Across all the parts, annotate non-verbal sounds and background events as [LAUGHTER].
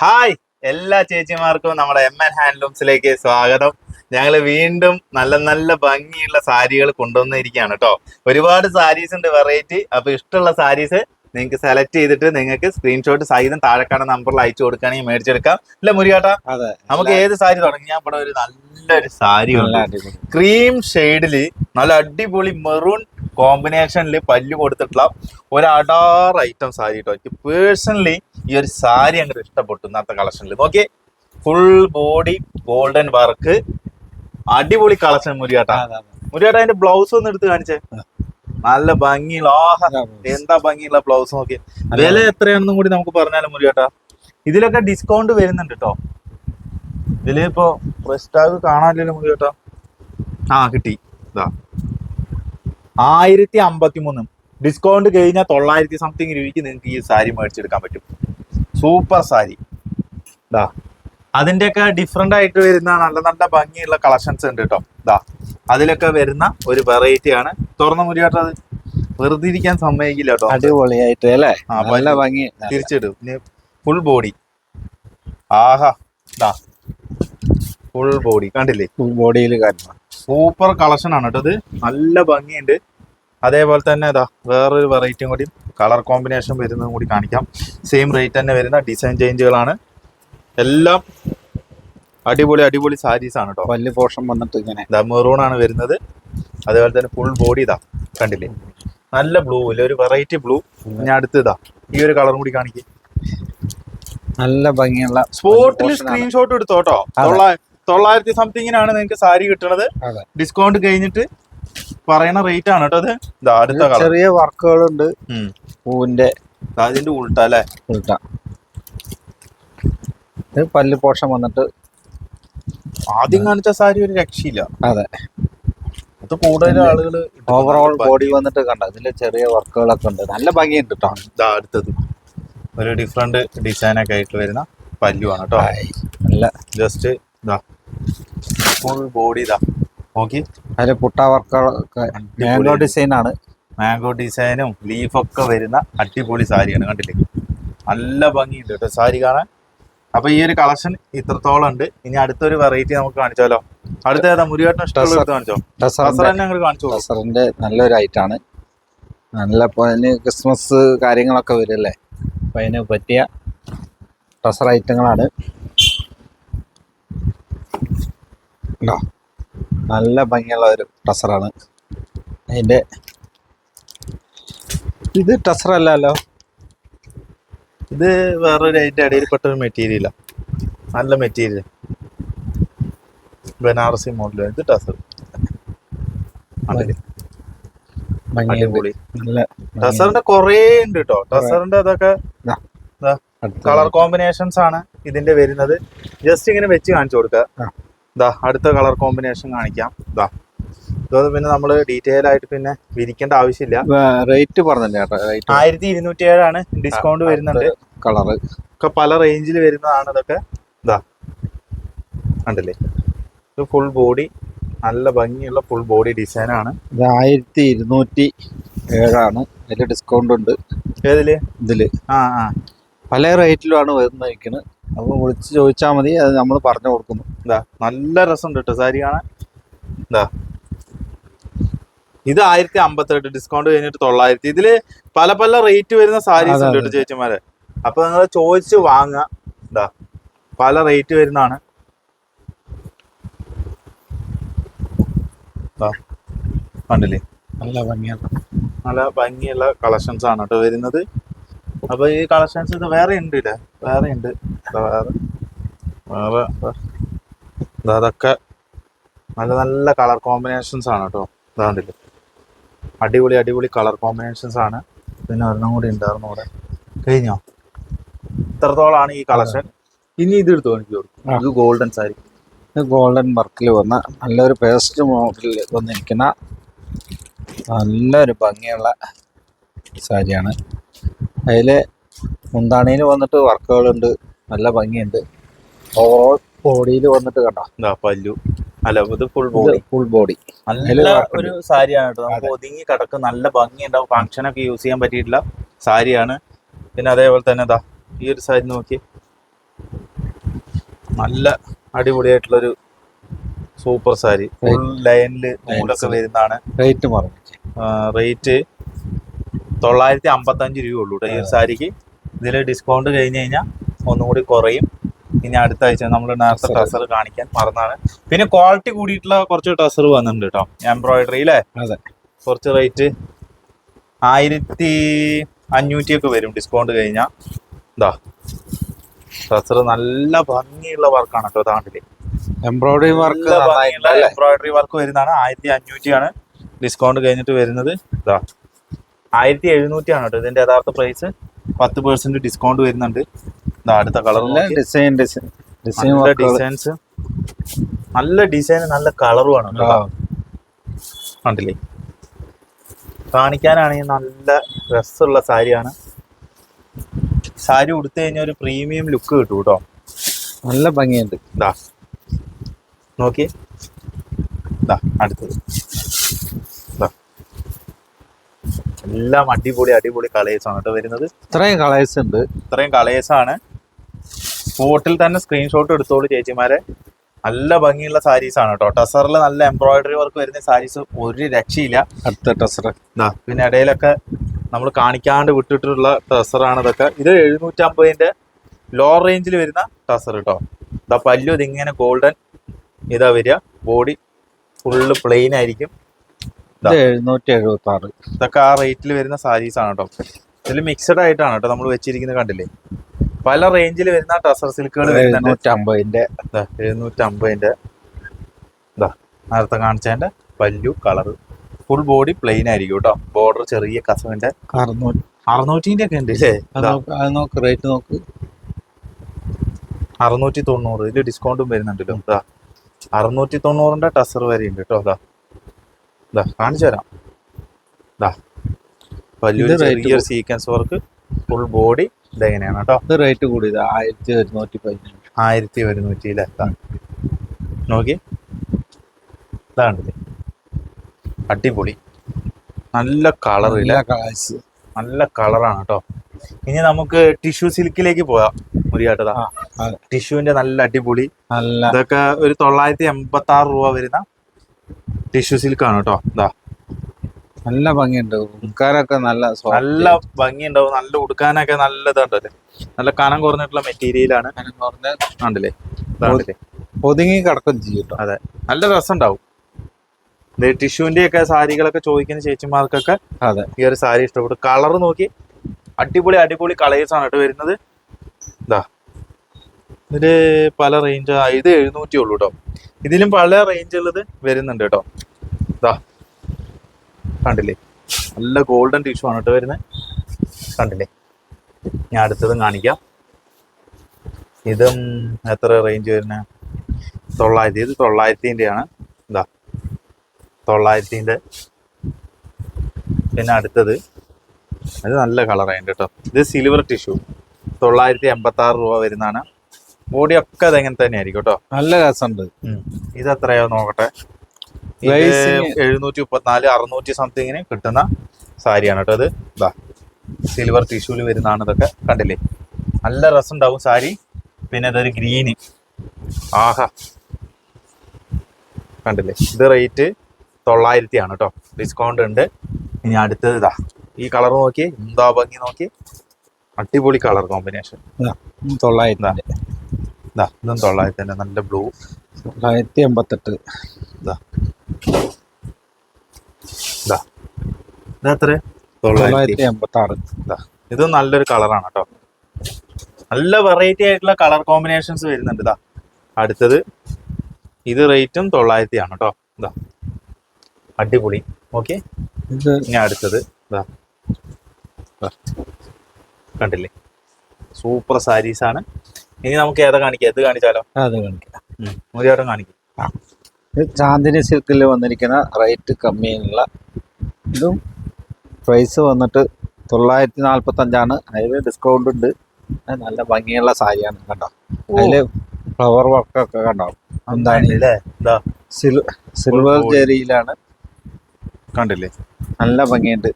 Hi എല്ലാ ചേച്ചിമാർക്കും നമ്മുടെ M N ഹാൻഡ്ലൂംസിലേക്ക് സ്വാഗതം. ഞങ്ങൾ വീണ്ടും നല്ല നല്ല ഭംഗിയുള്ള സാരികൾ കൊണ്ടുവന്നിരിക്കുകയാണ് കേട്ടോ. ഒരുപാട് സാരീസ് ഉണ്ട് വെറൈറ്റി അപ്പൊ ഇഷ്ടമുള്ള സാരീസ് നിങ്ങൾക്ക് സെലക്ട് ചെയ്തിട്ട് നിങ്ങൾക്ക് സ്ക്രീൻഷോട്ട് സഹിതം താഴെക്കാണ നമ്പറിൽ അയച്ചു കൊടുക്കുകയാണെങ്കിൽ മേടിച്ചെടുക്കാം. ഇല്ല മുരിയാട്ടാ അതെ. നമുക്ക് ഏത് സാരി തുടങ്ങി? ഞാൻ ഇവിടെ ഒരു നല്ലൊരു സാരി ഉണ്ട് ക്രീം ഷെയ്ഡിൽ നല്ല അടിപൊളി മെറൂൺ കോമ്പിനേഷനിൽ പല്ല് കൊടുത്തിട്ടുള്ള ഒരു അടാർ ഐറ്റം സാരി കേട്ടോ എനിക്ക് പേഴ്സണലി ഈ ഒരു സാരി അങ്ങോട്ട് ഇഷ്ടപ്പെട്ടു ഇന്നത്തെ കളക്ഷനിൽ നോക്കി ഫുൾ ബോഡി ഗോൾഡൻ വർക്ക് അടിപൊളി കളക്ഷൻ മുരിയാട്ട. മുരിയാട്ട അതിന്റെ ബ്ലൗസ് ഒന്ന് എടുത്ത് കാണിച്ചേ. നല്ല ഭംഗിയുള്ള ആഹാ എന്താ ഭംഗിയുള്ള ബ്ലൗസ് നോക്കി വില എത്രയാണെന്നും കൂടി നമുക്ക് പറഞ്ഞാലും മുരിയാട്ടാ ഇതിലൊക്കെ ഡിസ്കൗണ്ട് വരുന്നുണ്ട് കേട്ടോ ഇതിലിപ്പോ പ്രസ്റ്റാഗ് കാണാനില്ലല്ലോ മുരിയാട്ടാ ആ കിട്ടി. ഇതാ. ആയിരത്തി അമ്പത്തി മൂന്ന് ഡിസ്കൗണ്ട് കഴിഞ്ഞാൽ തൊള്ളായിരത്തി സംതിങ് രൂപയ്ക്ക് നിങ്ങൾക്ക് ഈ സാരി മേടിച്ചെടുക്കാൻ പറ്റും. സൂപ്പർ സാരി. ദാ. അതിന്റെയൊക്കെ ഡിഫറെന്റ് ആയിട്ട് വരുന്ന നല്ല നല്ല ഭംഗിയുള്ള കളക്ഷൻസ് ഉണ്ട് കേട്ടോ ദാ. അതിലൊക്കെ വരുന്ന ഒരു വെറൈറ്റി ആണ്. തുറന്ന മുരിയാട്ടത് അത്. വെറുതെ ഇരിക്കാൻ സമ്മതിക്കില്ല കേട്ടോ അടിപൊളിയായിട്ട് അല്ലേ? നല്ല. ഭംഗി. തിരിച്ചിടും. ഫുൾ ബോഡി ആഹാ. ദാ. ഫുൾ ബോഡി കണ്ടില്ലേ? ഫുൾ ബോഡിയിൽ കാര്യം സൂപ്പർ കളക്ഷൻ ആണ് കേട്ടോ ഇത്. നല്ല ഭംഗിയുണ്ട്. അതേപോലെ തന്നെ ഇതാ വേറൊരു വെറൈറ്റിയും കൂടി കളർ കോമ്പിനേഷൻ വരുന്നതും കൂടി കാണിക്കാം. സെയിം റേറ്റ് തന്നെ വരുന്ന ഡിസൈൻ ചേഞ്ചുകളാണ് എല്ലാം അടിപൊളി അടിപൊളി സാരീസ് ആണ് കേട്ടോ. വലിയ പോർഷൻ വന്നിട്ട് ഇങ്ങനെ. ഇതാ മെറൂൺ ആണ് വരുന്നത്. അതേപോലെ തന്നെ ഫുൾ ബോഡി ഇതാ കണ്ടില്ലേ? നല്ല ബ്ലൂ ഇല്ല ഒരു വെറൈറ്റി ബ്ലൂ ഞാൻ അടുത്ത് ഇതാ ഈ ഒരു കളറും കൂടി കാണിക്കും. നല്ല ഭംഗിയുള്ള സ്പോട്ടിൽ സ്ക്രീൻഷോട്ട് എടുത്തോട്ടോ തൊള്ളായിരത്തി സംതിങ്ങിനാണ് നിങ്ങൾക്ക് സാരി കിട്ടുന്നത് ഡിസ്കൗണ്ട് കഴിഞ്ഞിട്ട് പറയുന്ന റേറ്റ് ആണ് കേട്ടോ അത്. അടുത്ത ചെറിയ വർക്കുകളുണ്ട്. പൂവിന്റെ അതിന്റെ ഉൾട്ട അല്ലെ? ഉൾട്ട. പല്ല് പോഷൻ വന്നിട്ട് ആദ്യം കാണിച്ച സാരി ഒരു രക്ഷയില്ല. അതെ. അത് കൂടുതൽ ആളുകൾ ഓവറോൾ ബോഡി വന്നിട്ട് കണ്ട അതിന്റെ ചെറിയ വർക്കുകളൊക്കെ ഉണ്ട്. നല്ല ഭംഗിയുണ്ട് കേട്ടോ ഇതാ അടുത്തത്. ഒരു ഡിഫറെന്റ് ഡിസൈനൊക്കെ ആയിട്ട് വരുന്ന പല്ലുവാണ് കേട്ടോ നല്ല ജസ്റ്റ് ഇതാ ഫുൾ ബോഡി ഇതാ. നോക്കി. പുട്ട വർക്കുകളൊക്കെ മാംഗോ ഡിസൈൻ ആണ്. മാംഗോ ഡിസൈനും ലീഫൊക്കെ വരുന്ന അടിപൊളി സാരിയാണ് കണ്ടില്ലേ? നല്ല ഭംഗിയുണ്ട് കേട്ടോ സാരി കാണാൻ. അപ്പൊ ഈ ഒരു കളക്ഷൻ ഇത്രത്തോളം ഉണ്ട്. ഇനി അടുത്തൊരു വെറൈറ്റി നമുക്ക് കാണിച്ചാലോ? അടുത്ത ഏതാ? മുരുകാട്ടിന് ഇഷ്ടമുള്ള കാണിച്ചോ? ഞങ്ങൾ കാണിച്ചു. ടസറിന്റെ നല്ലൊരു ഐറ്റാണ് നല്ല അതിന് ക്രിസ്മസ് കാര്യങ്ങളൊക്കെ വരുമല്ലേ അപ്പൊ അതിന് പറ്റിയ ടസർ ഐറ്റങ്ങളാണ് ഉണ്ടോ? നല്ല ഭംഗിയുള്ള ഒരു ടസറാണ്. അതിന്റെ ഇത് ടസറല്ലല്ലോ ഇത് വേറൊരു അതിന്റെ ഇടയിൽപ്പെട്ട ഒരു മെറ്റീരിയലാണ് നല്ല മെറ്റീരിയൽ. ബനാറസി മോഡൽ ഇത് ടസർ. അടിപൊളി. ടസറിന്റെ കുറേ. ഉണ്ട് കേട്ടോ ടസറിന്റെ അതൊക്കെ കളർ കോമ്പിനേഷൻസ് ആണ് ഇതിന്റെ വരുന്നത്. ജസ്റ്റ് ഇങ്ങനെ വെച്ച് കാണിച്ചു കൊടുക്കുക. ഇതാ അടുത്ത കളർ കോമ്പിനേഷൻ കാണിക്കാം. ഇതാ ഇതൊന്നും പിന്നെ നമ്മൾ ഡീറ്റെയിൽ ആയിട്ട് പിന്നെ വിരിക്കേണ്ട ആവശ്യമില്ല. റേറ്റ് പറഞ്ഞല്ലേ ആയിരത്തി ഇരുന്നൂറ്റി ഏഴാണ് ഡിസ്കൗണ്ട് വരുന്നത് കളറ്. ഒക്കെ പല റേഞ്ചിൽ വരുന്നതാണ് ഇതൊക്കെ. ഇതാ കണ്ടില്ലേ? ഇത് ഫുൾ ബോഡി നല്ല ഭംഗിയുള്ള ഫുൾ ബോഡി ഡിസൈൻ ആണ്. ഇത് ആയിരത്തി ഇരുന്നൂറ്റി ഏഴാണ് അതിൽ ഡിസ്കൗണ്ട് ഉണ്ട്. ഏതിൽ? ഇതിൽ. ആ ആ. പല റേറ്റിലുമാണ് വരുന്നത് അപ്പോൾ വിളിച്ച് ചോദിച്ചാൽ മതി അത് നമ്മൾ പറഞ്ഞു കൊടുക്കുന്നു. എന്താ നല്ല രസമുണ്ട് കേട്ടോ സാരി കാണാൻ. എന്താ ഇത് ആയിരത്തി അമ്പത്തെട്ട് ഡിസ്കൗണ്ട് കഴിഞ്ഞിട്ട് തൊള്ളായിരത്തി. ഇതിൽ പല പല റേറ്റ് വരുന്ന സാരീസ് ഉണ്ട് കേട്ടോ ചേച്ചിമാരെ. അപ്പൊ നിങ്ങൾ ചോദിച്ച് വാങ്ങുക എന്താ പല റേറ്റ് വരുന്നതാണ്. കണ്ടില്ലേ? നല്ല ഭംഗിയാണ്. നല്ല ഭംഗിയുള്ള കളക്ഷൻസ് ആണ് കേട്ടോ വരുന്നത്. അപ്പൊ ഈ കളക്ഷൻസ് ഇത് വേറെ ഉണ്ട് ഇല്ലേ വേറെ ഉണ്ട്. വേറെ വേറെ. അതൊക്കെ നല്ല നല്ല കളർ കോമ്പിനേഷൻസ് ആണ് കേട്ടോ. ഇതാണ്ടില്ല അടിപൊളി അടിപൊളി കളർ കോമ്പിനേഷൻസ് ആണ്. പിന്നെ ഒരെണ്ണം കൂടി ഉണ്ടായിരുന്നു അവിടെ. കഴിഞ്ഞോ? ഇത്രത്തോളാണ് ഈ കളക്ഷൻ. ഇനി ഇത് എടുത്തു എനിക്ക് കൊടുക്കും ഇത് ഗോൾഡൻ സാരി. ഇത് ഗോൾഡൻ വർക്കിൽ വന്ന നല്ലൊരു പേസ്റ്റ് മോഡലിൽ വന്നിരിക്കുന്ന നല്ലൊരു ഭംഗിയുള്ള സാരിയാണ്. അതിൽ മുന്താണിയിൽ വന്നിട്ട് വർക്കുകളുണ്ട്. നല്ല ഭംഗിയുണ്ട്. ഓ ബോഡിയിൽ വന്നിട്ട് കണ്ടോ? എന്താ പല്ലു. അല്ല ഇത് ഫുൾ ബോഡി ഫുൾ ബോഡി നല്ല. ഒരു സാരിയാണ് കേട്ടോ. നമുക്ക്. ഒതുങ്ങി കിടക്കും നല്ല ഭംഗിയുണ്ടാവും ഫംഗ്ഷനൊക്കെ യൂസ് ചെയ്യാൻ പറ്റിയിട്ടുള്ള സാരിയാണ്. പിന്നെ അതേപോലെ തന്നെ ഇതാ ഈ ഒരു സാരി നോക്കി. നല്ല അടിപൊളിയായിട്ടുള്ളൊരു സൂപ്പർ സാരി. ഫുൾ ലൈനിൽ നൂലൊക്കെ വരുന്നതാണ്. റേറ്റ് റേറ്റ് തൊള്ളായിരത്തി അമ്പത്തഞ്ച് രൂപ ഉള്ളൂ ഈ ഒരു സാരിക്ക്. ഇതിൽ ഡിസ്കൗണ്ട് കഴിഞ്ഞ് കഴിഞ്ഞാൽ ഒന്നും കൂടി കുറയും. ഇനി അടുത്ത ആഴ്ച നമ്മൾ നേരത്തെ. ടസർ കാണിക്കാൻ മറന്നാണ്. പിന്നെ ക്വാളിറ്റി കൂടിയിട്ടുള്ള കുറച്ച് ടസർ വന്നിട്ടുണ്ട് കേട്ടോ. എംബ്രോയിഡറി അല്ലേ അതെ. കുറച്ച് റേറ്റ് ആയിരത്തി അഞ്ഞൂറ്റിയൊക്കെ വരും ഡിസ്കൗണ്ട് കഴിഞ്ഞാൽ ഇതാ ടസർ നല്ല ഭംഗിയുള്ള വർക്കാണ് കേട്ടോ താണ്ടിൽ. എംബ്രോയിഡറി വർക്ക് ഭംഗിയുള്ള എംബ്രോയിഡറി വർക്ക് വരുന്നതാണ്. ആയിരത്തി അഞ്ഞൂറ്റിയാണ് ഡിസ്കൗണ്ട് കഴിഞ്ഞിട്ട് വരുന്നത്. ഇതാ ആയിരത്തി എഴുന്നൂറ്റിയാണ് കേട്ടോ. ഇതിന്റെ യഥാർത്ഥ പ്രൈസ് പത്ത് പെർസെന്റ് ഡിസ്കൗണ്ട് വരുന്നുണ്ട്. അടുത്ത കളർ ഡിസൈൻ ഡിസൈൻ ഡിസൈൻ നല്ല ഡിസൈൻസ് നല്ല ഡിസൈൻ നല്ല കളറുമാണ് കണ്ടില്ലേ? കാണിക്കാനാണെങ്കിൽ നല്ല രസമുള്ള സാരിയാണ്. സാരി ഉടുത്തു കഴിഞ്ഞാൽ ഒരു പ്രീമിയം ലുക്ക് കിട്ടും കേട്ടോ നല്ല ഭംഗിയുണ്ട്. ഇതാ നോക്കി. ഇതാ അടുത്തത്. ഇതാ എല്ലാം അടിപൊളി അടിപൊളി കളേഴ്സാണ് കേട്ടോ വരുന്നത്. ഇത്രയും കളേഴ്സ് ഉണ്ട്. ഇത്രയും കളേഴ്സ് സ്പോട്ടിൽ തന്നെ സ്ക്രീൻഷോട്ട് എടുത്തോളൂ ചേച്ചിമാരെ. നല്ല ഭംഗിയുള്ള സാരീസ് ആണ് കേട്ടോ ടസറിൽ നല്ല എംബ്രോയിഡറി വർക്ക് വരുന്ന സാരീസ് ഒരു രക്ഷയില്ല. അടുത്ത ടസർ പിന്നെ ഇടയിലൊക്കെ നമ്മൾ കാണിക്കാണ്ട് വിട്ടിട്ടുള്ള ടസറാണ് ഇതൊക്കെ. ഇത് എഴുന്നൂറ്റമ്പതിന്റെ ലോ റേഞ്ചിൽ വരുന്ന ടസർ കേട്ടോ ഇതാ പല്ലു ഇതിങ്ങനെ ഗോൾഡൻ ഇതാ വരിക. ബോഡി ഫുള്ള് പ്ലെയിൻ ആയിരിക്കും. എഴുന്നൂറ്റി എഴുപത്തി ആറ് ഇതൊക്കെ ആ റേറ്റിൽ വരുന്ന സാരീസ് ആണ് കേട്ടോ ഇതിൽ മിക്സഡ് ആയിട്ടാണ് കേട്ടോ നമ്മൾ വെച്ചിരിക്കുന്നത് കണ്ടില്ലേ? പല റേഞ്ചിൽ വരുന്ന ടസർ സിൽക്കുകൾ എഴുന്നൂറ്റമ്പതിന്റെ എഴുന്നൂറ്റമ്പതിന്റെ ഇതാ നേരത്തെ കാണിച്ചതിന്റെ പല്ലു കളർ ഫുൾ ബോഡി പ്ലെയിൻ ആയിരിക്കും കേട്ടോ ബോർഡർ ചെറിയ കസവിന്റെ അറുന്നൂറ്റി അറുന്നൂറ്റിന്റെ ഒക്കെ ഉണ്ട് അല്ലേ നോക്ക് റേറ്റ് നോക്ക് അറുന്നൂറ്റി തൊണ്ണൂറ് ഇതിൽ ഡിസ്കൗണ്ടും വരുന്നുണ്ടല്ലോ ഇതാ അറുന്നൂറ്റി തൊണ്ണൂറിന്റെ ടസർ വരെ ഉണ്ട് കേട്ടോ ഇതാ ഇതാ കാണിച്ചു തരാം. ഇതാ പല്ലു ചെറിയ ചെറിയൊരു സീക്വൻസ് വർക്ക് ഫുൾ ബോഡി ഇതെങ്ങനെയാണ് കേട്ടോ? ഇത് റേറ്റ് കൂടിയത്. ആയിരത്തി ഒരുന്നൂറ്റി പതിനഞ്ച്. ആയിരത്തി ഒരുന്നൂറ്റി ഇതാ. നോക്കി ഇതാണ്ടില്ലേ അടിപൊളി. നല്ല ഇല്ല എല്ലാ കളേഴ്സ് നല്ല കളറാണ് കേട്ടോ. ഇനി നമുക്ക് ടിഷ്യൂ സിൽക്കിലേക്ക് പോവാം മുരിയാട്ടതാ ടിഷ്യൂവിന്റെ നല്ല അടിപൊളി. നല്ല ഇതൊക്കെ ഒരു തൊള്ളായിരത്തി എൺപത്തി ആറ് രൂപ വരുന്ന ടിഷ്യൂ സിൽക്കാണ് കേട്ടോ. ഇതാ. നല്ല ഭംഗിയുണ്ട്. നല്ല നല്ല ഭംഗി ഉണ്ടാവും നല്ല ഉടുക്കാനൊക്കെ നല്ല ഇതുണ്ടല്ലേ നല്ല കനം കുറഞ്ഞിട്ടുള്ള മെറ്റീരിയലാണ് പറഞ്ഞാൽ കണ്ടില്ലേ? ഇതാണ്ടില്ലേ ഒതുങ്ങി കിടക്കും ചെയ്യും കേട്ടോ അതെ. നല്ല രസം ഉണ്ടാവും ടിഷ്യൂന്റെ ഒക്കെ സാരികളൊക്കെ ചോദിക്കുന്ന ചേച്ചിമാർക്കൊക്കെ അതെ. ഈ ഒരു സാരി ഇഷ്ടപ്പെട്ടു. കളർ നോക്കി. അടിപൊളി അടിപൊളി കളേഴ്സ് ആണ് കേട്ടോ വരുന്നത്. ഇതാ ഇതിൽ പല റേഞ്ച് ഇത് എഴുന്നൂറ്റി ഉള്ളൂ കേട്ടോ ഇതിലും പല റേഞ്ച് ഉള്ളത് വരുന്നുണ്ട് കേട്ടോ ഇതാ കണ്ടില്ലേ? നല്ല ഗോൾഡൻ ടിഷ്യൂ ആണ് കേട്ടോ വരുന്നത് കണ്ടില്ലേ? ഞാൻ അടുത്തതും കാണിക്കാം. ഇതും എത്ര റേഞ്ച് വരുന്നത് തൊള്ളായിരത്തി ഇത് തൊള്ളായിരത്തിന്റെ ആണ് ഇതാ തൊള്ളായിരത്തിന്റെ. പിന്നെ അടുത്തത് അത് നല്ല കളറായിട്ട് കേട്ടോ. ഇത് സിൽവർ ടിഷ്യൂ തൊള്ളായിരത്തി എൺപത്തി ആറ് രൂപ വരുന്നതാണ്. ബോഡി ഒക്കെ അതെങ്ങനെ തന്നെ ആയിരിക്കും കേട്ടോ? നല്ല രസമുണ്ട്. ഇത് എത്രയോ നോക്കട്ടെ. എഴുന്നൂറ്റി മുപ്പത്തിനാല് അറുന്നൂറ്റി സംതിങ്ങിന് കിട്ടുന്ന സാരിയാണ് കേട്ടോ ഇത്. ഇതാ സിൽവർ ടിഷ്യൂൽ വരുന്നതാണ് ഇതൊക്കെ. കണ്ടില്ലേ? നല്ല രസം ഉണ്ടാവും സാരി. പിന്നെ ഇതൊരു ഗ്രീന്. ആഹാ. കണ്ടില്ലേ? ഇത് റേറ്റ് തൊള്ളായിരത്തി ആണ് കേട്ടോ. ഡിസ്കൗണ്ട് ഉണ്ട്. ഇനി അടുത്തത് ഇതാ. ഈ കളർ നോക്കി എന്താ ഭംഗി നോക്കി? അടിപൊളി കളർ കോമ്പിനേഷൻ തൊള്ളായിരത്തി ഇതാ ഇതും തൊള്ളായിരത്തി തന്നെ നല്ല ബ്ലൂ തൊള്ളായിരത്തി എൺപത്തെട്ട് ഇതാ ഇതെത്ര തൊള്ളായിരത്തി തൊള്ളായിരത്തി എൺപത്തി ആറ് ഇത് നല്ലൊരു കളറാണ് കേട്ടോ. നല്ല വെറൈറ്റി ആയിട്ടുള്ള കളർ കോമ്പിനേഷൻസ് വരുന്നുണ്ട് ഇതാ. അടുത്തത് ഇത് റേറ്റും തൊള്ളായിരത്തി ആണ് കേട്ടോ. ഇതാ. അടിപൊളി. ഓക്കെ ഇനി അടുത്തത് ഇതാ. കണ്ടില്ലേ? സൂപ്പർ സാരീസ് ആണ്. ഇനി നമുക്ക് ഏതാ കാണിക്കാം ഇത് കാണിച്ചാലോ? അത് കാണിക്കാം. ഒരു ചേട്ടൻ കാണിക്കും. ചാന്ദിനി സിൽക്കിൽ വന്നിരിക്കുന്ന റേറ്റ് കമ്മിയുള്ള ഇതും പ്രൈസ് വന്നിട്ട് തൊള്ളായിരത്തി നാൽപ്പത്തി അഞ്ചാണ് അതിൽ ഡിസ്കൗണ്ട് ഉണ്ട് നല്ല ഭംഗിയുള്ള സാരിയാണ് കണ്ടോ അതിൽ ഫ്ലവർ വർക്ക് ഒക്കെ കണ്ടോ? എന്താണ്? സിൽവർ ജേരിയിലാണ് ജെറിയിലാണ് കണ്ടില്ലേ? നല്ല ഭംഗിയുണ്ട്.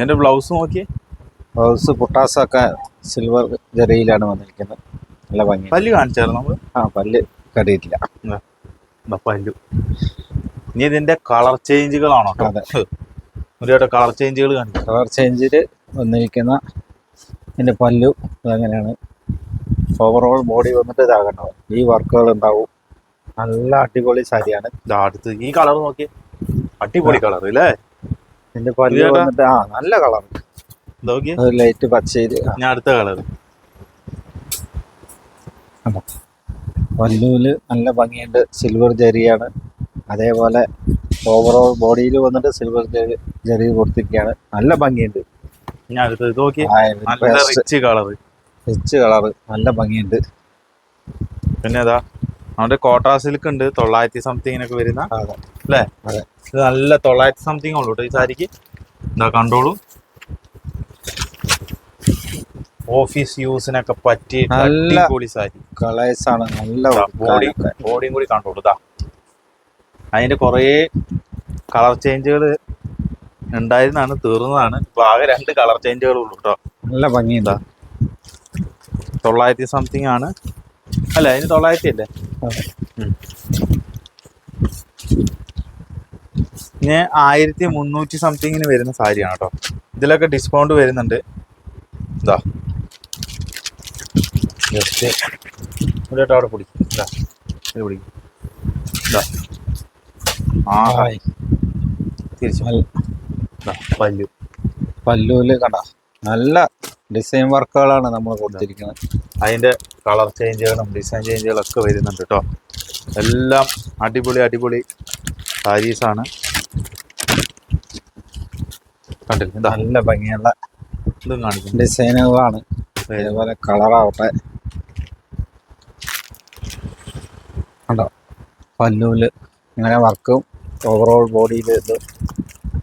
എന്റെ ബ്ലൗസ് നോക്കി ബ്ലൗസ് പുട്ടാസൊക്കെ സിൽവർ ജെറിയിലാണ് വന്നിരിക്കുന്നത്. നല്ല ഭംഗി പല്ല് കാണിച്ചായിരുന്നു നമ്മൾ? ആ പല്ല് കടിയിട്ടില്ല. പല്ലു. ഇനി ഇതിന്റെ കളർ ചേഞ്ചുകളാണോ അതെ. ഒരു കളർ ചേഞ്ചുകൾ കാണിക്കും. കളർ ചേഞ്ചിൽ വന്നിരിക്കുന്ന ഇതിന്റെ പല്ലു അതങ്ങനെയാണ് ഓവറോൾ ബോഡി വന്നിട്ട് ഇതാകണ്ടോ ഈ വർക്കുകൾ ഉണ്ടാവും. നല്ല അടിപൊളി സാരിയാണ്. അടുത്ത് ഈ കളർ നോക്കി അടിപൊളി കളർ അല്ലേ ഇതിന്റെ പല്ലു വന്നിട്ട് ആ നല്ല കളർ ലൈറ്റ് പച്ചയിൽ ഞാൻ അടുത്ത കളർ പല്ലുവിൽ നല്ല ഭംഗിയുണ്ട്. സിൽവർ ജരിയാണ്. അതേപോലെ ഓവറോൾ ബോഡിയിൽ വന്നിട്ട് സിൽവർ ജരി ജരി കൊടുത്തിരിക്കുകയാണ് നല്ല ഭംഗിയുണ്ട്. ഞാൻ അടുത്തത് നോക്കി നല്ല റിച്ച് കളർ റിച്ച് കളറ് നല്ല ഭംഗിയുണ്ട്. പിന്നെ അതാ നമ്മുടെ കോട്ടാ സിൽക്ക് ഉണ്ട്. തൊള്ളായിരത്തി സംതിങ്ങിനൊക്കെ വരുന്ന. അല്ലേ? ഇത് നല്ല തൊള്ളായിരത്തി സംതിങ് ഉള്ളൂ ഈ സാരിക്ക്. എന്താ കണ്ടോളൂ. ഓഫീസ് യൂസിനൊക്കെ പറ്റിയ നല്ല- അടിപൊളി സാരി. കളേഴ്സ് ആണ് നല്ല ബോഡി ബോഡിയും കൂടി കണ്ടോളൂ. ഇതാ. അതിന്റെ കുറേ കളർ ചേഞ്ചുകൾ ഉണ്ടായിരുന്നാണ് തീർന്നതാണ്. ഇപ്പൊ ആകെ രണ്ട് കളർ ചേഞ്ചുകൾ ഉള്ളൂ കേട്ടോ നല്ല ഭംഗിയുണ്ട്. തൊള്ളായിരത്തി സംതിങ് ആണ്. അല്ല അതിന് തൊള്ളായിരത്തി അല്ലേ. ഇനി ആയിരത്തി മുന്നൂറ്റി സംതിങ്ങിന് വരുന്ന സാരിയാണ് കേട്ടോ ഇതിലൊക്കെ ഡിസ്കൗണ്ട് വരുന്നുണ്ട്. ഇതാ ജസ്റ്റ് ഇവിടെ അവിടെ പിടിക്കും. ഇതാ ഇത് പിടിക്കും. ഇതാ. തിരിച്ചു പല്ലു. പല്ലുവിൽ കണ്ട. നല്ല ഡിസൈൻ വർക്കുകളാണ് നമ്മൾ കൊടുത്തിരിക്കുന്നത്. അതിന്റെ കളർ ചേഞ്ചുകളും ഡിസൈൻ ചേഞ്ചുകളും ഒക്കെ വരുന്നുണ്ട് കേട്ടോ എല്ലാം അടിപൊളി അടിപൊളി സാരീസ് ആണ്. കണ്ടില്ല? നല്ല ഭംഗിയുള്ള ഇതും കാണിക്കും ഡിസൈനുകളാണ് അതേപോലെ കളറാവട്ടെ കണ്ടോ? പല്ലുവിൽ ഇങ്ങനെ വർക്കും ഓവറോൾ ബോഡിയിൽ ഇത്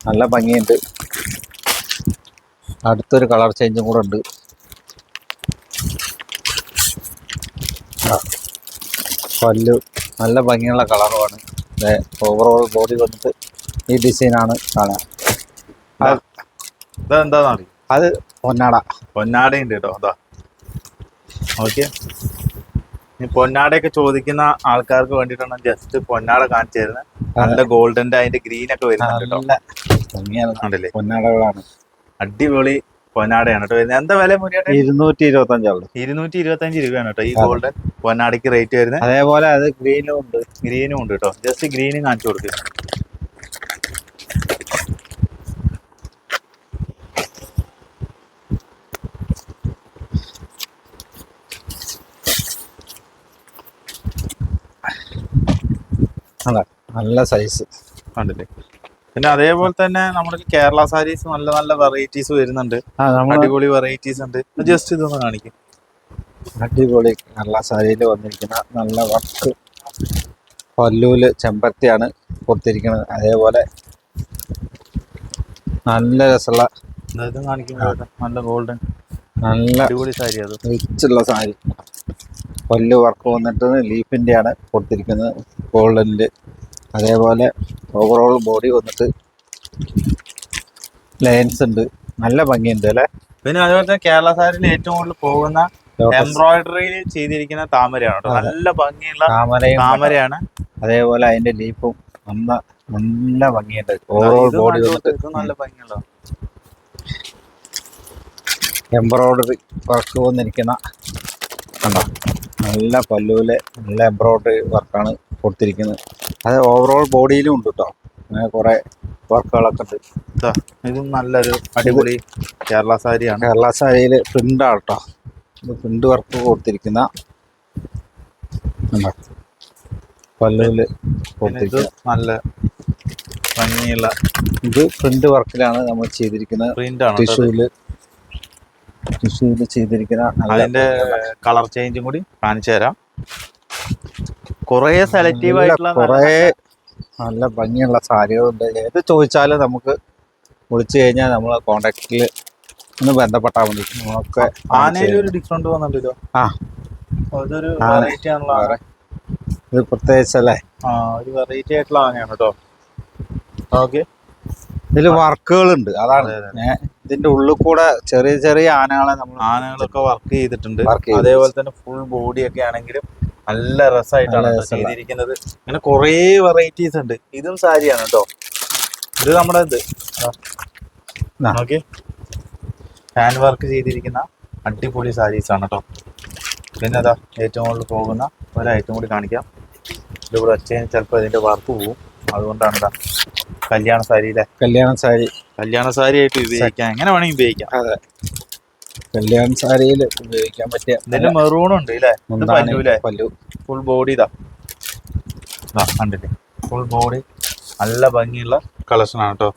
നല്ല ഭംഗിയുണ്ട്. അടുത്തൊരു കളർ ചേഞ്ചും കൂടെ ഉണ്ട്. പല്ല് നല്ല ഭംഗിയുള്ള കളറുമാണ് ഓവറോൾ ബോഡി വന്നിട്ട് ഈ ഡിസൈനാണ് കാണാൻ. അത് പൊന്നാട. പൊന്നാടയുണ്ട് കേട്ടോ അതാ. ഓക്കെ പൊന്നാടയൊക്കെ ചോദിക്കുന്ന ആൾക്കാർക്ക് വേണ്ടിട്ടാണ് ജസ്റ്റ് പൊന്നാട കാണിച്ചു തരുന്നത് നല്ല ഗോൾഡന്റെ അതിന്റെ ഗ്രീൻ ഒക്കെ വരുന്നുണ്ട് പൊന്നാടകളാണ്. അടിപൊളി പൊന്നാടയാണ് കേട്ടോ വരുന്നത് എന്താ വില ഇരുന്നൂറ്റി ഇരുപത്തി അഞ്ചാണ് ഇരുന്നൂറ്റി ഇരുപത്തി അഞ്ച് രൂപയാണ് കേട്ടോ ഈ ഗോൾഡൻ പൊന്നാടയ്ക്ക് റേറ്റ് വരുന്നത് അതേപോലെ അത് ഗ്രീനും ഉണ്ട്. ഗ്രീനും ഉണ്ട് കേട്ടോ ജസ്റ്റ് ഗ്രീനും കാണിച്ചു കൊടുക്കുക അതെ നല്ല സൈസ് കണ്ടില്ലേ? പിന്നെ അതേപോലെ തന്നെ നമ്മുടെ കേരള സാരീസ് നല്ല നല്ല വെറൈറ്റീസ് വരുന്നുണ്ട്. അടിപൊളി വെറൈറ്റീസ് ഉണ്ട്. ജസ്റ്റ് ഇതൊന്ന് കാണിക്കും. അടിപൊളി കേരള സാരിയിൽ വന്നിരിക്കുന്ന നല്ല വർക്ക് പല്ലൂൽ ചെമ്പത്തിയാണ് കൊടുത്തിരിക്കുന്നത്. അതേപോലെ നല്ല രസമുള്ള കാണിക്കുമ്പോൾ നല്ല ഗോൾഡൻ നല്ല അടിപൊളി സാരി അത്. റിച്ചുള്ള സാരി. പല്ല് വർക്ക് വന്നിട്ട് ലീഫിന്റെയാണ് കൊടുത്തിരിക്കുന്നത്. ഗോൾഡനിൽ. അതേപോലെ ഓവറോൾ ബോഡി വന്നിട്ട് ലയൻസ് ഉണ്ട്. നല്ല ഭംഗിയുണ്ട് അല്ലേ? പിന്നെ അതുപോലെ തന്നെ കേരള സാരിയിൽ ഏറ്റവും കൂടുതൽ പോകുന്ന എംബ്രോയിഡറിയിൽ ചെയ്തിരിക്കുന്ന താമരയാണ് നല്ല ഭംഗിയുള്ള താമരയും താമരയാണ്. അതേപോലെ അതിന്റെ ലീഫും നല്ല നല്ല ഭംഗിയുണ്ട്. ഓവറോൾ ബോഡി വന്നിട്ട് നല്ല ഭംഗിയുള്ള എംബ്രോയിഡറി വർക്ക് വന്നിരിക്കുന്ന കണ്ടോ? നല്ല പല്ലുവിലെ നല്ല എംബ്രോയിഡറി വർക്കാണ് കൊടുത്തിരിക്കുന്നത്. അത് ഓവറോൾ ബോഡിയിലും ഉണ്ട് കേട്ടോ അങ്ങനെ കുറെ വർക്കുകളൊക്കെ ഉണ്ട്. ഇതാ, നല്ലൊരു അടിപൊളി കേരള സാരിയാണ്. കേരള സാരിയിൽ പ്രിന്റാണ് കേട്ടോ ഇത് പ്രിന്റ് വർക്ക് കൊടുത്തിരിക്കുന്ന പല്ലുവിൽ കൊടുത്തിരിക്കുന്നത്. നല്ല ഭംഗിയുള്ള ഇത് പ്രിന്റ് വർക്കിലാണ് നമ്മൾ ചെയ്തിരിക്കുന്നത്. ടിഷ്യൂൽ ടിഷ്യൂൽ ചെയ്തിരിക്കുന്ന അതിന്റെ കളർ ചേഞ്ചും കൂടി കാണിച്ചു തരാം. കുറേ സെലക്റ്റീവ് ആയിട്ടുള്ള കുറേ നല്ല ഭംഗിയുള്ള സാരികളുണ്ട്. ഏത് ചോദിച്ചാലും നമുക്ക് വിളിച്ചു കഴിഞ്ഞാൽ നമ്മൾ കോണ്ടാക്റ്റിൽ ഒന്ന് ബന്ധപ്പെട്ടാൽ മതി. നമുക്ക് ഡിഫറെന്റ് ആ. അതൊരു ആന. വെറൈറ്റി ആണല്ലോ ആന. ഇത് പ്രത്യേകിച്ചല്ലേ? ആ ഒരു വെറൈറ്റി ആയിട്ടുള്ള ആനയാണ് കേട്ടോ ഓക്കെ. ഇതിൽ വർക്കുകളുണ്ട്. അതാണ്. അതെ, അതെ. ഞാൻ ഇതിന്റെ ഉള്ളിൽ കൂടെ ചെറിയ ചെറിയ ആനകളെ നമ്മൾ ആനകളൊക്കെ വർക്ക് ചെയ്തിട്ടുണ്ട്. അതേപോലെ തന്നെ ഫുൾ ബോഡി ഒക്കെ ആണെങ്കിലും നല്ല രസമായിട്ടാണ് കേട്ടോ. ചെയ്തിരിക്കുന്നത്. അങ്ങനെ കുറേ വെറൈറ്റീസ് ഉണ്ട്. ഇതും സാരിയാണ് കേട്ടോ. ഇത് നമ്മുടെ ഇത്. ഓക്കെ ഹാൻഡ് വർക്ക് ചെയ്തിരിക്കുന്ന അടിപൊളി സാരീസ് ആണ് കേട്ടോ. പിന്നെ അതാ ഏറ്റവും കൂടുതൽ പോകുന്ന ഒരു ഐറ്റം കൂടി കാണിക്കാം. ഇതിവിടെ വെച്ചാൽ ചിലപ്പോൾ ഇതിന്റെ വർക്ക് പോവും. അതുകൊണ്ടാണ് ഇതാ. കല്യാണ സാരിയിലെ. കല്യാണ സാരി. കല്യാണ സാരി ആയിട്ട് ഉപയോഗിക്കാം. എങ്ങനെ വേണമെങ്കിൽ ഉപയോഗിക്കാം. അതെ. കല്യാണ സാരിയിൽ ഉപയോഗിക്കാൻ പറ്റിയ ഇതിന്റെ മെറൂൺ ഉണ്ട് പല്ലൂല്ലേ പല്ലു. ഫുൾ ബോഡി ഇതാ. കണ്ടില്ലേ? ഫുൾ ബോഡി നല്ല ഭംഗിയുള്ള കളക്ഷൻ ആണ് കേട്ടോ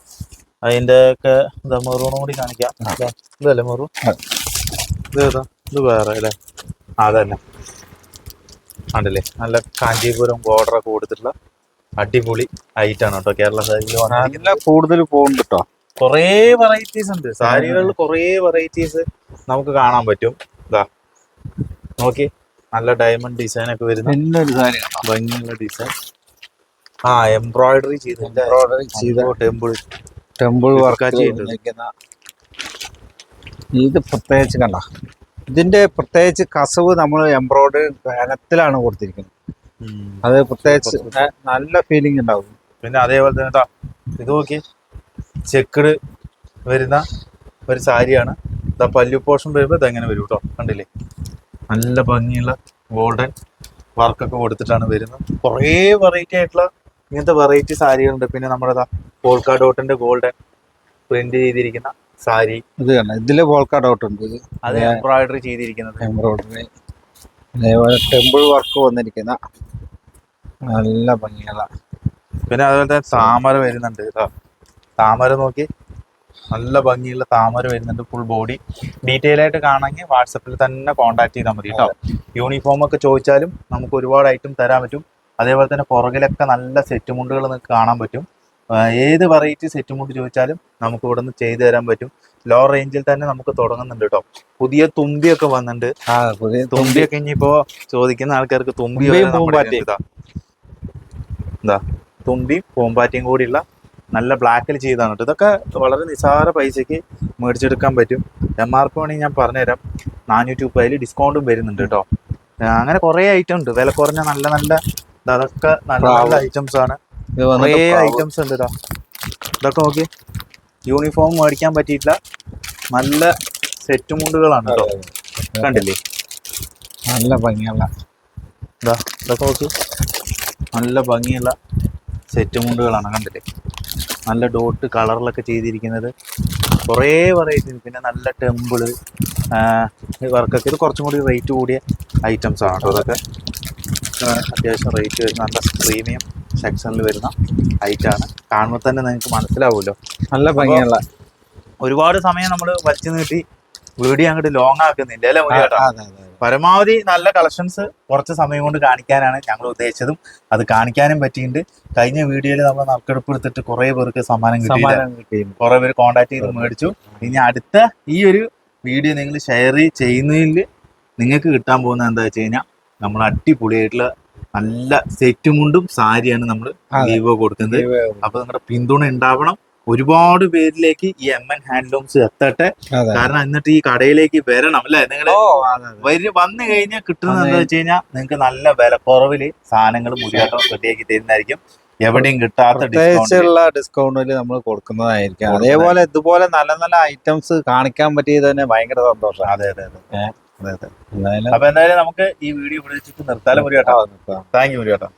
അതിന്റെ ഒക്കെ ഇതാ മെറൂണും കൂടി കാണിക്കാം. ഇതാ, ഇതല്ലേ മെറൂൺ? ഇതാ ഇത് ഏതാ? ഇത് വേറെ അല്ലേ? അതല്ല. അതന്നെ കണ്ടില്ലേ? നല്ല കാഞ്ചീപുരം ബോർഡർ ഒക്കെ കൊടുത്തിട്ടുള്ള അടിപൊളി ഐറ്റാണ് കേട്ടോ. കേരള സാരിയിൽ നല്ല കൂടുതൽ പോകുന്നുണ്ട് കേട്ടോ. കുറേ വെറൈറ്റീസ് ഉണ്ട്. സാരികളിൽ കുറേ വെറൈറ്റീസ് നമുക്ക് കാണാൻ പറ്റും. ഇതാ നോക്കി. നല്ല ഡയമണ്ട് ഡിസൈൻ ഒക്കെ വരുന്ന സാരി കാണാം ഭംഗിയുള്ള ഡിസൈൻ ആ എംബ്രോയിഡറി ചെയ്ത്. എംബ്രോയിഡറി ചെയ്ത. ടെമ്പിൾ ടെമ്പിൾ വർക്ക് ഇത് പ്രത്യേകിച്ച് കണ്ട. ഇതിന്റെ പ്രത്യേകിച്ച് കസവ് നമ്മൾ എംബ്രോയിഡറി കനത്തിലാണ് കൊടുത്തിരിക്കുന്നത്. അത് പ്രത്യേകിച്ച് നല്ല ഫീലിംഗ് ഉണ്ടാവും. പിന്നെ അതേപോലെ തന്നെ ഇത് നോക്കി. ചെക്കട് വരുന്ന ഒരു സാരിയാണ്. ഇതാ പല്ലു പോർഷൻ വരുമ്പോൾ ഇതെങ്ങനെ വരും കേട്ടോ കണ്ടില്ലേ? നല്ല ഭംഗിയുള്ള ഗോൾഡൻ വർക്കൊക്കെ കൊടുത്തിട്ടാണ് വരുന്നത്. കുറേ വെറൈറ്റി ആയിട്ടുള്ള ഇങ്ങനത്തെ വെറൈറ്റി സാരികളുണ്ട്. പിന്നെ നമ്മുടെ പോൾക്കാ ഡോട്ടിന്റെ ഗോൾഡൻ പ്രിന്റ് ചെയ്തിരിക്കുന്ന സാരി. ഇത് കണ്ട ഇതിൽ പോൾക്കാ ഡോട്ട് ഉണ്ട്. അത്. എംബ്രോയിഡറി ചെയ്തിരിക്കുന്നത്. എംബ്രോയിഡറി അതേപോലെ ടെമ്പിൾ വർക്ക് വന്നിരിക്കുന്ന നല്ല ഭംഗിയുള്ള പിന്നെ അതുപോലെ തന്നെ താമര വരുന്നുണ്ട് കേട്ടോ താമര നോക്കി നല്ല ഭംഗിയുള്ള താമര വരുന്നുണ്ട് ഫുൾ ബോഡി ഡീറ്റെയിൽ ആയിട്ട് കാണാമെങ്കിൽ വാട്സപ്പിൽ തന്നെ കോൺടാക്ട് ചെയ്താൽ മതി കേട്ടോ യൂണിഫോം ഒക്കെ ചോദിച്ചാലും നമുക്ക് ഒരുപാട് ഐറ്റം തരാൻ പറ്റും. അതേപോലെ തന്നെ പുറകിലൊക്കെ നല്ല സെറ്റ് മുണ്ടുകൾ നിങ്ങൾക്ക് കാണാൻ പറ്റും. ഏത് വെറൈറ്റി സെറ്റ് മുണ്ട് ചോദിച്ചാലും നമുക്ക് ഇവിടെ നിന്ന് ചെയ്തു തരാൻ പറ്റും. ലോ റേഞ്ചിൽ തന്നെ നമുക്ക് തുടങ്ങുന്നുണ്ട് കേട്ടോ പുതിയ തുമ്പിയൊക്കെ വന്നിട്ടുണ്ട് പുതിയ തുമ്പി. തുമ്പിയൊക്കെ ഇനിയിപ്പോ ചോദിക്കുന്ന ആൾക്കാർക്ക് തുമ്പി എന്താ തുമ്പി പൂമ്പാറ്റയും. കൂടിയുള്ള നല്ല ബ്ലാക്കിൽ ചെയ്താണ് കേട്ടോ ഇതൊക്കെ വളരെ നിസ്സാര പൈസക്ക് മേടിച്ചെടുക്കാൻ പറ്റും. എം ആർ പി വേണമെങ്കിൽ ഞാൻ പറഞ്ഞുതരാം. നാനൂറ്റി മുപ്പതിൽ ഡിസ്കൗണ്ടും വരുന്നുണ്ട് കേട്ടോ അങ്ങനെ കുറേ ഐറ്റം ഉണ്ട്. വില കുറഞ്ഞ നല്ല നല്ല ഇതൊക്കെ അതൊക്കെ നല്ല നല്ല ഐറ്റംസ് ആണ്. കുറേ ഐറ്റംസ് ഉണ്ട് കേട്ടോ ഇതൊക്കെ നോക്കി. യൂണിഫോം മേടിക്കാൻ പറ്റിയിട്ടില്ല. നല്ല സെറ്റ് മുണ്ടുകളാണ് കേട്ടോ കണ്ടില്ലേ? നല്ല ഭംഗിയുള്ള. ഇതാ ഇതൊക്കെ നോക്ക്. നല്ല ഭംഗിയുള്ള സെറ്റ് മുണ്ടുകളാണ് കണ്ടില്ലേ? നല്ല ഡോട്ട് കളറിലൊക്കെ ചെയ്തിരിക്കുന്നത്. കുറേ വെറൈറ്റി പിന്നെ നല്ല ടെമ്പിൾ വർക്കൊക്കെ ഇത് കുറച്ചും കൂടി റേറ്റ് കൂടിയ ഐറ്റംസ് ആണ് കേട്ടോ ഇതൊക്കെ. അത്യാവശ്യം റേറ്റ് വരുന്ന നല്ല പ്രീമിയം സെക്ഷനിൽ വരുന്ന ഹൈറ്റാണ് കാണുമ്പോൾ തന്നെ നിങ്ങൾക്ക് മനസ്സിലാവുമല്ലോ. നല്ല ഭംഗിയുള്ള ഒരുപാട് സമയം നമ്മൾ വലിച്ചു നീട്ടി വീഡിയോ അങ്ങോട്ട് ലോങ് ആക്കുന്നില്ല അല്ലെ. പരമാവധി നല്ല കളക്ഷൻസ് കുറച്ച് സമയം കൊണ്ട് കാണിക്കാനാണ് ഞങ്ങൾ ഉദ്ദേശിച്ചതും. അത് കാണിക്കാനും പറ്റിയിട്ടുണ്ട്. കഴിഞ്ഞ വീഡിയോയിൽ നമ്മൾ നറുക്കെടുപ്പ് എടുത്തിട്ട് കുറെ പേർക്ക് സമ്മാനം കിട്ടി കുറെ പേര് കോണ്ടാക്ട് ചെയ്ത് മേടിച്ചു. ഇനി അടുത്ത ഈ ഒരു വീഡിയോ നിങ്ങൾ ഷെയർ ചെയ്യുന്നതിൽ നിങ്ങൾക്ക് കിട്ടാൻ പോകുന്ന എന്താ വെച്ച് കഴിഞ്ഞാൽ നമ്മൾ അടിപൊളിയായിട്ടുള്ള നല്ല സെറ്റും കൊണ്ടും സാരിയാണ് നമ്മൾ. ലീവ് കൊടുക്കുന്നത്. അപ്പൊ നിങ്ങളുടെ പിന്തുണ ഉണ്ടാവണം. ഒരുപാട് പേരിലേക്ക് ഈ എം എൻ ഹാൻഡ്ലൂംസ് എത്തട്ടെ. കാരണം എന്നിട്ട് ഈ കടയിലേക്ക് വരണം അല്ലെ നിങ്ങൾ. വരും വന്നു കഴിഞ്ഞാൽ കിട്ടുന്നത്. എന്താ വെച്ച് കഴിഞ്ഞാൽ നിങ്ങൾക്ക് നല്ല വിലക്കുറവിൽ സാധനങ്ങൾ മുടിയാട്ടം [LAUGHS] റെഡിയാക്കി തരുന്നതായിരിക്കും. എവിടെയും കിട്ടാത്ത പ്രത്യേകിച്ചുള്ള ഡിസ്കൗണ്ടിൽ നമ്മൾ കൊടുക്കുന്നതായിരിക്കും. അതേപോലെ ഇതുപോലെ നല്ല നല്ല ഐറ്റംസ് കാണിക്കാൻ പറ്റിയത് തന്നെ ഭയങ്കര സന്തോഷം. അതെ അതെ അതെ? അതെ അതെ. എന്തായാലും അപ്പൊ എന്തായാലും നമുക്ക് ഈ വീഡിയോ ഇവിടെ വെച്ചിട്ട് നിർത്താലും ആ, നിർത്താം. Thank you മുരിയാട്ടം